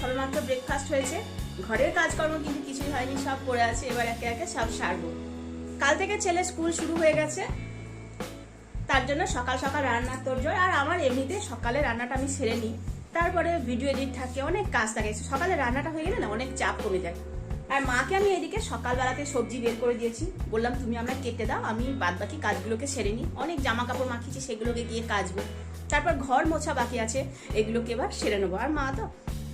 সবেমাত্র ব্রেকফাস্ট হয়েছে। ঘরের কাজকর্ম কিন্তু কিছুই হয়নি, সব পড়ে আছে, এবার একে একে সব সারবো। কাল থেকে ছেলে স্কুল শুরু হয়ে গেছে। তার জন্য সকাল সকাল রান্নার তোরজোর আর আমার এমনিতে সকালে রান্নাটা আমি সেরে নিই। তারপরে ভিডিও এডিট থাকে, অনেক কাজ থাকে। সকালে রান্নাটা হয়ে গেলে না, অনেক চাপ কমে যায়। আর মাকে আমি এদিকে সকালবেলাতে সবজি বের করে দিয়েছি। বললাম, তুমি আমরা কেটে দাও, আমি বাদ বাকি কাজগুলোকে সেরে নিই। অনেক জামা কাপড় মাখিয়েছি, সেগুলোকে গিয়ে কাচবো। তারপর ঘর মোছা বাকি আছে, এগুলোকে এবার সেরে নেব। আর মা তো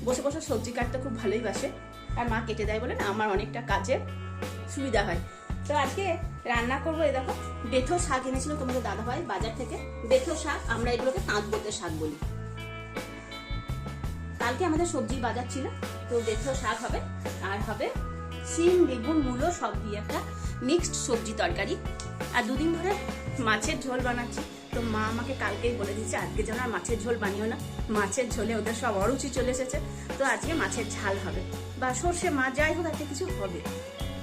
বসে বসে সবজি কাটতে খুব ভালোই বাসে। আর মা কেটে দেয় বলে না, আমার অনেকটা কাজের সুবিধা হয়। তো আজকে রান্না করব, এই দেখো, বেথো শাক এনেছিল তোমাদের দাদাভাই বাজার থেকে। বেথো শাক, আমরা এগুলোকে তাঁত বলতে শাক বলি। কালকে আমাদের সবজির বাজার ছিল, তো বেথো শাক হবে, আর হবে সিম বেগুন, মূলো, সব দিয়ে একটা মিক্সড সবজি তরকারি। আর দুদিন ধরে মাছের ঝোল বানাচ্ছি। তো মা আমাকে কালকেই বলে দিচ্ছে আজকে যেন আর মাছের ঝোল বানিও না। মাছের ঝোলে ওদের সব অরুচি চলে এসেছে। তো আজকে মাছের ঝাল হবে। বা সর্ষে মাছ যাই হোক একটা কিছু হবে।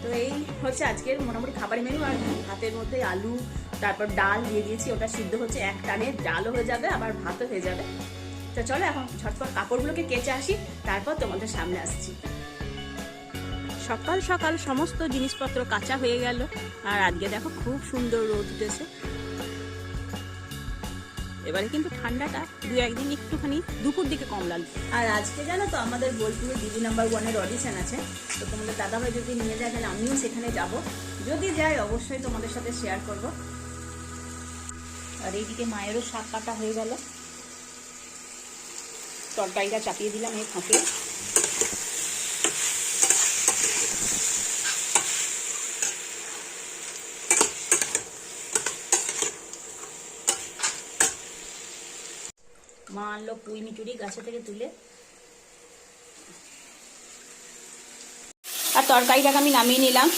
তো এই হচ্ছে আজকের মোটামুটি খাবারের মেনু আর ভাতের মধ্যে আলু, তারপর ডাল দিয়ে দিয়েছি। ওটা সিদ্ধ হচ্ছে এক টানে, ডালও হয়ে যাবে, আবার ভাতও হয়ে যাবে। তো চলো এখন ঝটপট কাপড়গুলোকে কেচে আসি, তারপর তোমাদের সামনে আসছি। সকাল সকাল সমস্ত জিনিসপত্র কাঁচা হয়ে গেল। আর আজকে দেখো খুব সুন্দর রোদ উঠেছে। এবারে কিন্তু ঠান্ডাটা দু একদিন একটুখানি দুপুর দিকে কম লাগবে। আর আজকে জানো তো আমাদের বোলপুরে দিদি নাম্বার ওয়ানের অডিশন আছে। তো তোমাদের দাদাভাই যদি নিয়ে যায়, তাহলে আমিও সেখানে যাব। যদি যাই অবশ্যই তোমাদের সাথে শেয়ার করব। আর এইদিকে মায়েরও শাক কাটা হয়ে গেল। তরকারিটা চাপিয়ে দিলাম এই ফাঁকে। আনলো পুঁই মিচুরি গাছে থেকে তুলে। আর তরকারিটাকে আমি নামিয়ে নিলাম।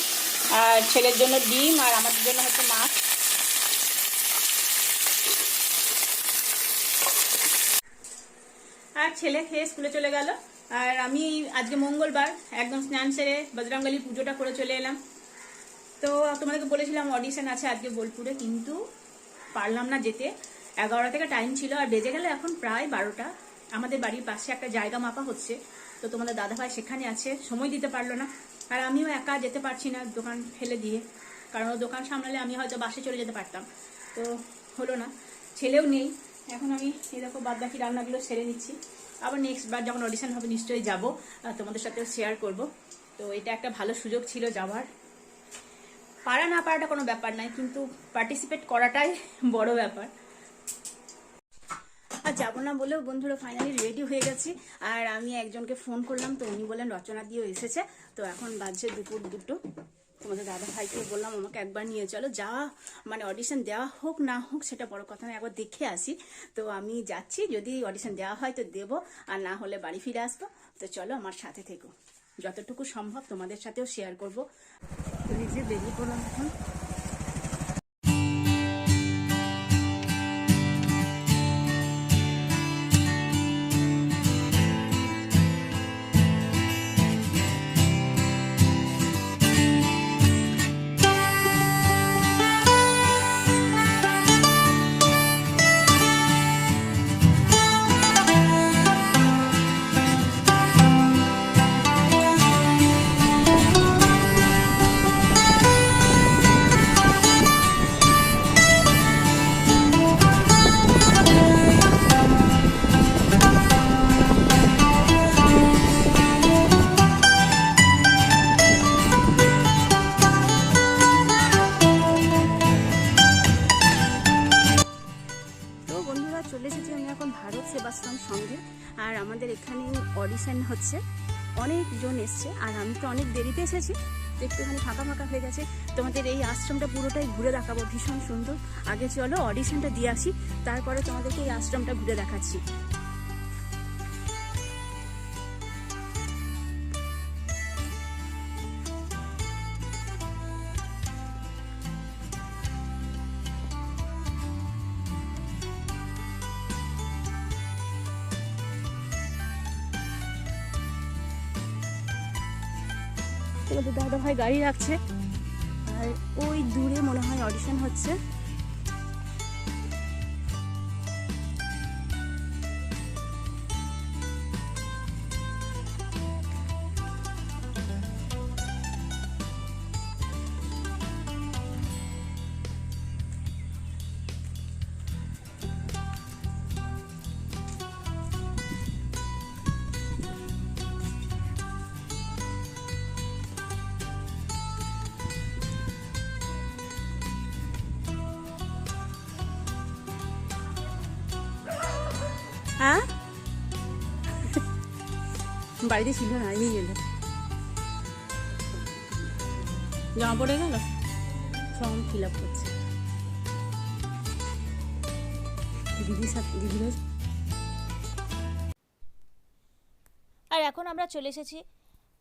আর ছেলের জন্য ডিম আর আমাদের জন্য হচ্ছে মাছ। আর ছেলে খেয়ে স্কুলে চলে গেল। আর আমি আজকে মঙ্গলবার, একদম স্নান সেরে বজরঙ্গলি পুজোটা করে চলে এলাম। তো তোমাদেরকে বলেছিলাম অডিশন আছে আজকে বোলপুরে, কিন্তু পারলাম না যেতে। এগারোটা থেকে টাইম ছিল, আর বেজে গেলে এখন প্রায় বারোটা। আমাদের বাড়ির পাশে একটা জায়গা মাপা হচ্ছে। তো তোমাদের দাদাভাই সেখানে আছে, সময় দিতে পারল না। আর আমিও একা যেতে পারছি না দোকান ফেলে দিয়ে। কারণ দোকান সামলালে আমি হয়তো বাসে চলে যেতে পারতাম। তো হলো না, ছেলেও নেই। এখন আমি এরকম বাদ বাকি রান্নাগুলো সেরে নিচ্ছি। আবার নেক্সট বার যখন অডিশন হবে নিশ্চয়ই যাব। তোমাদের সাথে শেয়ার করব। তো এটা একটা ভালো সুযোগ ছিল যাওয়ার। পারা না পারাটা কোনো ব্যাপার নয়, কিন্তু পার্টিসিপেট করাটাই বড় ব্যাপার। আর যাব না বলেও বন্ধুরা ফাইনালি রেডি হয়ে গেছি। আর আমি একজনকে ফোন করলাম, তো উনি বলেন রচনা দিয়েও এসেছে। তো এখন বাজছে দুপুর দুটো। তোমাদের দাদা ভাইকে বললাম, আমাকে একবার নিয়ে চলো। যা মানে অডিশন দেওয়া হোক না হোক, সেটা বড় কথা আমি একবার দেখে আসি। তো আমি যাচ্ছি, যদি অডিশন দেওয়া হয় তো দেবো, আর না হলে বাড়ি ফিরে আসব। তো চলো আমার সাথে থেকো। যতটুকু সম্ভব তোমাদের সাথেও শেয়ার করব। নিজে বেরিয়ে পড়লাম এখন। অনেকজন এসছে, আর আমি তো অনেক দেরিতে এসেছি একটুখানি ফাঁকা ফাঁকা হয়ে গেছে। তোমাদের এই আশ্রমটা পুরোটাই ঘুরে দেখাবো, ভীষণ সুন্দর। আগে চলো অডিশনটা দিয়ে আসি, তারপরে তোমাদেরকে এই আশ্রমটা ঘুরে দেখাচ্ছি। তোমাদের দাদা ভাই গাড়ি রাখছে। আর ওই দূরে মনে হয় অডিশন হচ্ছে। হ্যাঁ? বাড়িতে ছিল না এই এলো জমা পড়ে গেল? ফর্ম ফিল আপ করছে। দিদির সাথে আর এখন আমরা চলে এসেছি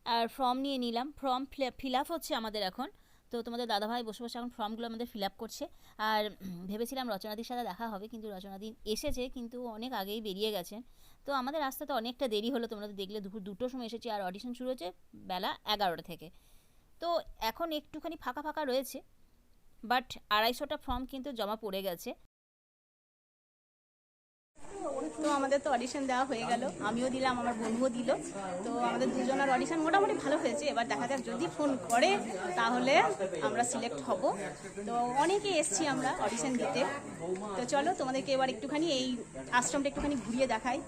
আর ফর্ম নিয়ে নিলাম। ফর্ম ফিল আপ হচ্ছে আমাদের এখন। তো তোমাদের দাদাভাই বসে বসে এখন ফর্মগুলো আমাদের ফিল আপ করছে। আর ভেবেছিলাম রচনাদির সাথে দেখা হবে, কিন্তু রচনাদি এসেছে, কিন্তু অনেক আগেই বেরিয়ে গেছেন তো আমাদের আসতে তো অনেকটা দেরি হলো, তোমরা তো দেখলে দুপুর দুটোর সময় এসেছি, আর অডিশন শুরু হচ্ছে বেলা এগারোটা থেকে। তো এখন একটুখানি ফাঁকা ফাঁকা রয়েছে বাট আড়াইশোটা ফর্ম কিন্তু জমা পড়ে গেছে। তো আমাদের তো অডিশন দেওয়া হয়ে গেল। আমিও দিলাম, আমার বন্ধুও দিল। তো আমাদের দুজনের অডিশন মোটামুটি ভালো হয়েছে। এবার দেখা যাক, যদি ফোন করে, তাহলে আমরা সিলেক্ট হব। তো অনেকে এসছি আমরা অডিশন দিতে। তো চলো তোমাদেরকে এবার একটুখানি এই আশ্রমটা একটুখানি ঘুরিয়ে দেখাই।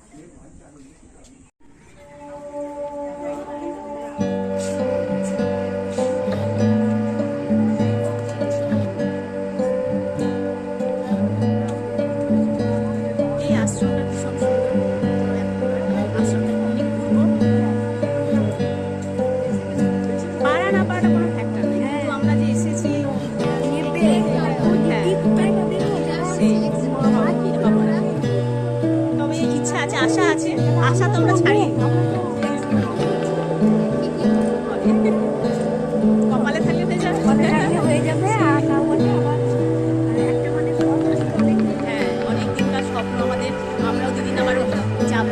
আশা তোমরা ছাড়ি কপালে থাকলে হয়ে যাবে। হয়ে যাবে আর না হলে আবার মানে হ্যাঁ অনেক দিনকার স্বপ্ন আমাদের। আমরাও দুদিন আবার যাব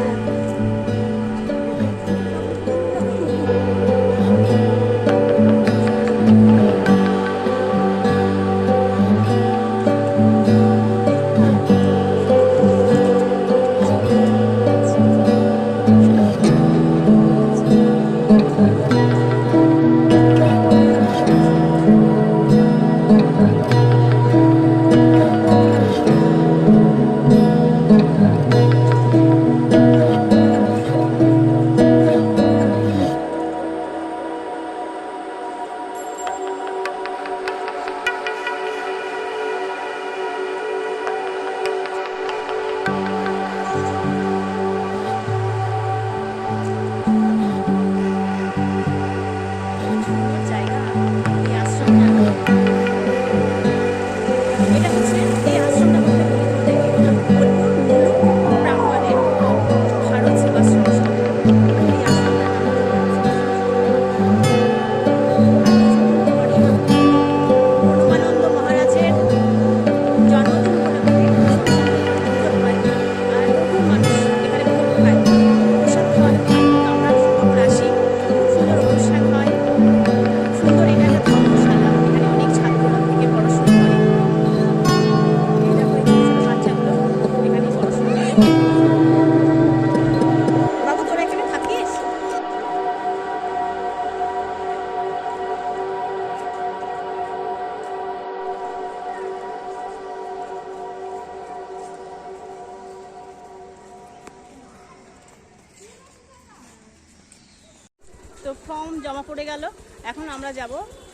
ফর্ম জমা পড়ে গেল। এখন আমরা যাব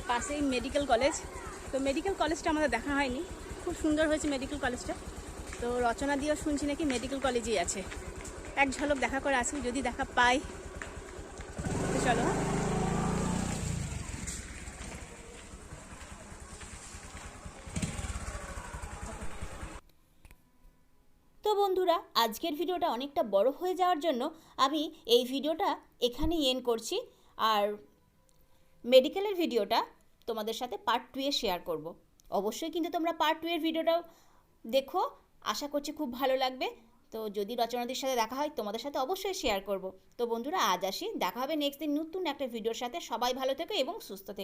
পাশেই মেডিকেল কলেজ। তো মেডিকেল কলেজটা আমাদের দেখা হয়নি। খুব সুন্দর হয়েছে মেডিকেল কলেজটা। তো রচনা দিয়েও শুনছি নাকি মেডিকেল কলেজেই আছে। এক ঝলক দেখা করে আসি, যদি দেখা পাই। তো চলো। তো বন্ধুরা, আজকের ভিডিওটা অনেকটা বড় হয়ে যাওয়ার জন্য আমি এই ভিডিওটা এখানেই এন্ড করছি। আর মেডিকেলের ভিডিওটা তোমাদের সাথে পার্ট টুয়ে শেয়ার করব। অবশ্যই কিন্তু তোমরা পার্ট টুয়ের ভিডিওটাও দেখো। আশা করছি খুব ভালো লাগবে। তো যদি রচনাদির সাথে দেখা হয়, তোমাদের সাথে অবশ্যই শেয়ার করব। তো বন্ধুরা, আজ আসি। দেখা হবে নেক্সট দিন নতুন একটা ভিডিওর সাথে। সবাই ভালো থেকো এবং সুস্থ থেকো।